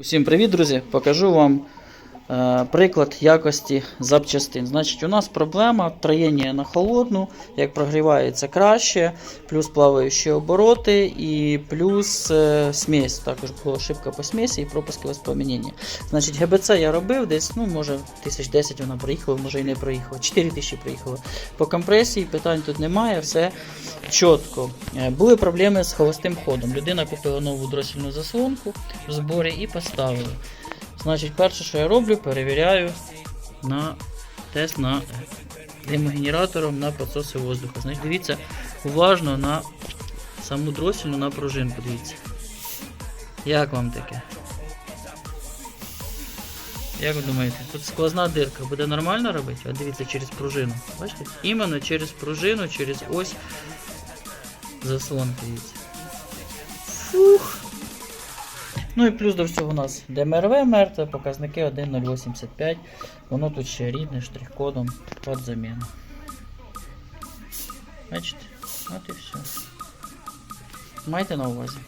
Усім привіт, друзі! Покажу вам приклад якості запчастин. Значить, у нас проблема троєння на холодну, як прогрівається краще, плюс плаваючі обороти і плюс е, смесь. Також була ошибка по смесі і пропуски воспламенення. Значить, ГБЦ я робив десь, ну, може, тисяч 10 вона проїхала, може і не проїхала. 4 тисячі проїхала. По компресії питань тут немає, все чітко. Е, Були проблеми з холостим ходом. Людина купила нову дросільну заслонку в зборі і поставила. Значить, перше, що я роблю, перевіряю на тест на димогенератором на підсоси воздуха. Значить, дивіться уважно на саму дросільну на пружинку. Дивіться. Як вам таке? Як ви думаєте, тут сквозна дирка буде нормально робити? А дивіться через пружину. Бачите? Іменно через пружину, через ось заслонки. Дивіться. Ну і плюс до всього у нас ДМРВ мертве, показники 1.085. Воно тут ще рідне штрих-кодом під заміну. Бачите? От і все. Майте на увазі.